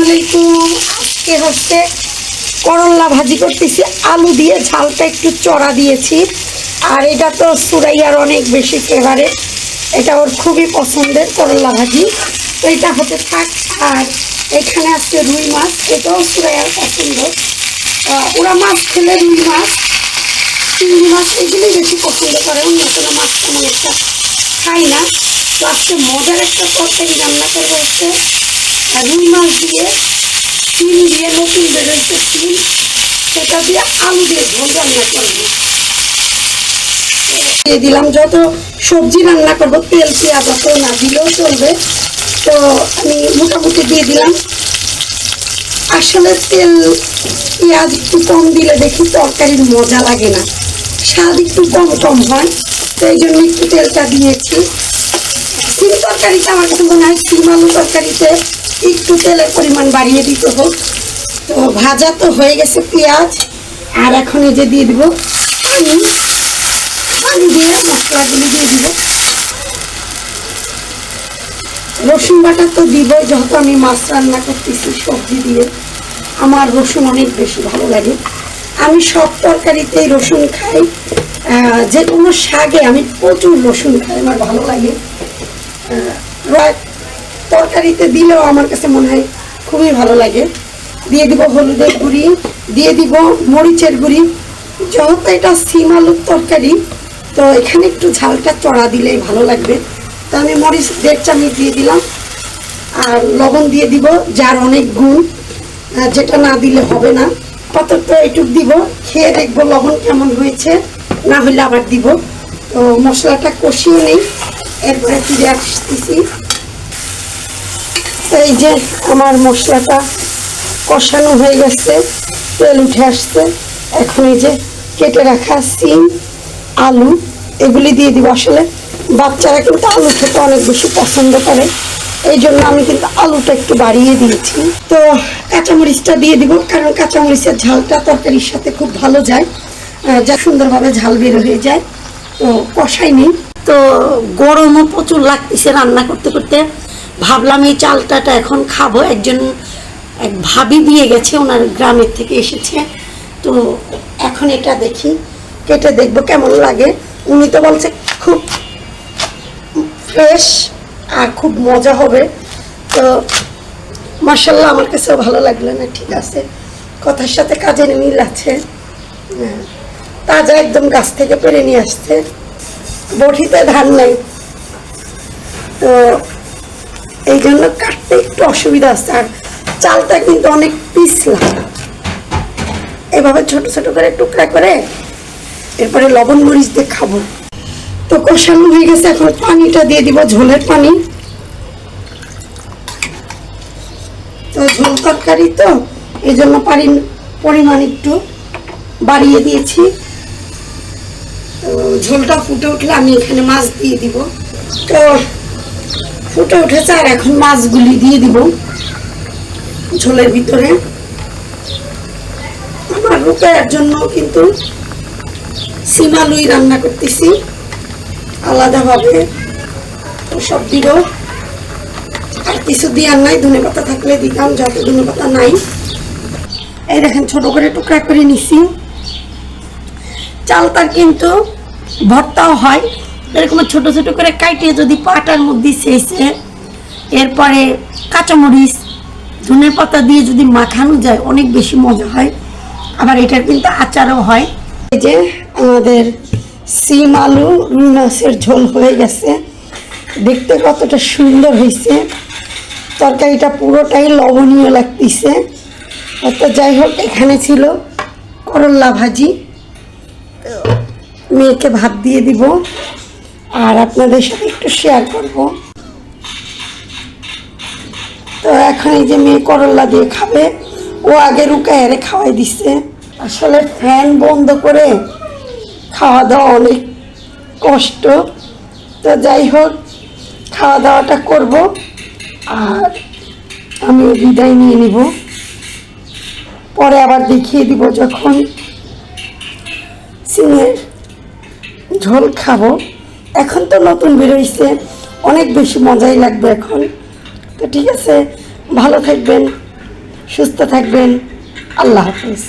আলাইকুম। আজকে হচ্ছে করল্লা ভাজি করতেছি। আলু দিয়ে ঝালটা একটু চড়া দিয়েছি। আর এটা তো সুরাইয়ার অনেক বেশি ফেভারেট এটা ওর খুবই পছন্দের করল্লা ভাজি। তো এটা হতে থাক, আর এখানে আছে রুই মাছ। এটাও সুরাইয়ার পছন্দ। ওরা মাছ খেলে রুই মাছ, চিংড়ি মাছ এগুলোই বেশি পছন্দ করে। অন্য কোনো মাছ তেমন একটা খাই না। তো আজকে মজার একটা তরকারি রান্না করব হচ্ছে রুই মাছ দিয়ে তিল দিয়ে নতুন বেরোচ্ছে তিল সেটা দিয়ে আলু দিয়ে ঝোল রান্না করব দিলাম যত সবজি রান্না করব, তেল, পেঁয়াজ অত না দিলেও চলবে। তো আমি মোটামুটি দিয়ে দিলাম। আসলে তেল, পেঁয়াজ একটু কম দিলে দেখি তরকারির মজা লাগে না। স্বাদ একটু কম কম হয়, তো এই জন্য একটু তেলটা দিয়েছি। সিম তরকারিতে আমার কাছে মনে হয় সিম আলু তরকারিতে একটু তেলের পরিমাণ বাড়িয়ে দিতে হোক তো ভাজা তো হয়ে গেছে পেঁয়াজ, আর এখন এই যে দিয়ে দেবো পানি পানি দিয়ে মশলাগুলি দিয়ে দিব। রসুন বাটা তো দিব যেহেতু আমি মাছ রান্না করতেছি সবজি দিয়ে। আমার রসুন অনেক বেশি ভালো লাগে। আমি সব তরকারিতেই রসুন খাই। যে কোনো শাকে আমি প্রচুর রসুন খাই, আমার ভালো লাগে। তরকারিতে দিলেও আমার কাছে মনে হয় খুবই ভালো লাগে। দিয়ে দিব হলুদের গুঁড়ি, দিয়ে দিব মরিচের গুঁড়ি। যেহেতু এটা সিম আলুর তরকারি, তো এখানে একটু ঝালটা চড়া দিলেই ভালো লাগবে। তো আমি মরিচ দেড় চামচ দিয়ে দিলাম। আর লবণ দিয়ে দিব, যার অনেক গুণ যেটা না দিলে হবে না। আপাতত এটুক দিব, খেয়ে দেখব লবণ কেমন হয়েছে, না হলে আবার দিব। তো মশলাটা কষিয়ে নেই, এরপরে ফিরে আসতেছি। এই যে আমার মশলাটা কষানো হয়ে গেছে, তেল উঠে আসছে। এখন এই যে কেটে রাখা সিম, আলু, এগুলি দিয়ে দিব আসলে। বাচ্চারা কিন্তু আলু খেতে অনেক বেশি পছন্দ করে। এই জন্য আমি কিন্তু আলুটা একটু বাড়িয়ে দিয়েছি। তো কাঁচামরিচটা দিয়ে দিব, কারণ কাঁচামরিচের ঝালটা তরকারির সাথে খুব ভালো যায়। যা সুন্দরভাবে ঝাল বের হয়ে যায়। তো কষাই নেই। তো গরমও প্রচুর লাগতেছে রান্না করতে করতে। ভাবলাম এই চালটাটা এখন খাব। একজন এক ভাবি দিয়ে গেছে ওনার গ্রামের থেকে এসেছে। তো এখন এটা দেখি কেটে দেখব কেমন লাগে। উনি তো বলছে খুব ফ্রেশ আর খুব মজা হবে। তো মার্শাল্লাহ আমার কাছেও ভালো লাগল না ঠিক আছে। কথার সাথে কাজের মিল আছে। হ্যাঁ, তাজা একদম গাছ থেকে পেরে নিয়ে আসছে। বঠিতে ধান নাই। তো এই জন্য কাটতে একটু অসুবিধা আছে। আর চালটা কিন্তু অনেক পিছলা। এভাবে ছোট ছোট করে টুকরা করে এরপরে লবণ মরিচ দিয়ে খাব। তো কষানো হয়ে গেছে, এখন পানিটা দিয়ে দিব ঝোলের পানি। তো ঝোল তরকারি তো এই জন্য পরিমাণ একটু বাড়িয়ে দিয়েছি। তো ঝোলটা ফুটে উঠলে আমি এখানে মাছ দিয়ে দিব। তো ফুটে উঠেছে আর এখন মাছগুলি দিয়ে দিব ঝোলের ভিতরে। আমার রূপায়ের জন্য কিন্তু সিমালুই রান্না করতেছি, আলাদাভাবে সব দিব। আর কিছু দেওয়ার নাই, ধনে পাতা থাকলে দিতাম, যত ধনে পাতা নাই। এই দেখেন, ছোট করে টুকরা করে নিছি। চালতার কিন্তু ভর্তাও হয়। এরকম ছোট ছোট করে কাইটে যদি পাটার মধ্যে শেষে, এরপরে কাঁচামরিচ, ধনে পাতা দিয়ে যদি মাখানো যায়, অনেক বেশি মজা হয়। আবার এটার কিন্তু আচারও হয়। এই যে আমাদের সিম আলু, রুই ঝোল হয়ে গেছে। দেখতে কতটা সুন্দর হয়েছে। তরকারিটা পুরোটাই লবণীয় লাগতেছে। তো যাই হোক, এখানে ছিল করল্লা ভাজি। মেয়েকে ভাত দিয়ে দিব। আর আপনাদের সাথে একটু শেয়ার করব। তো এখন এই যে মেয়ে করল্লা দিয়ে খাবে, ও আগে রুকায়ারে খাওয়াই দিচ্ছে আসলে ফ্যান বন্ধ করে খাওয়া দাওয়া অনেক কষ্ট। তো যাই হোক খাওয়া দাওয়াটা করব আর আমি বিদায় নিয়ে নিব। পরে আবার দেখিয়ে দিব যখন সিমের ঝোল খাব। এখন তো নতুন বেরোইছে অনেক বেশি মজাই লাগবে এখন। তো ঠিক আছে, ভালো থাকবেন, সুস্থ থাকবেন, আল্লাহ হাফেজ।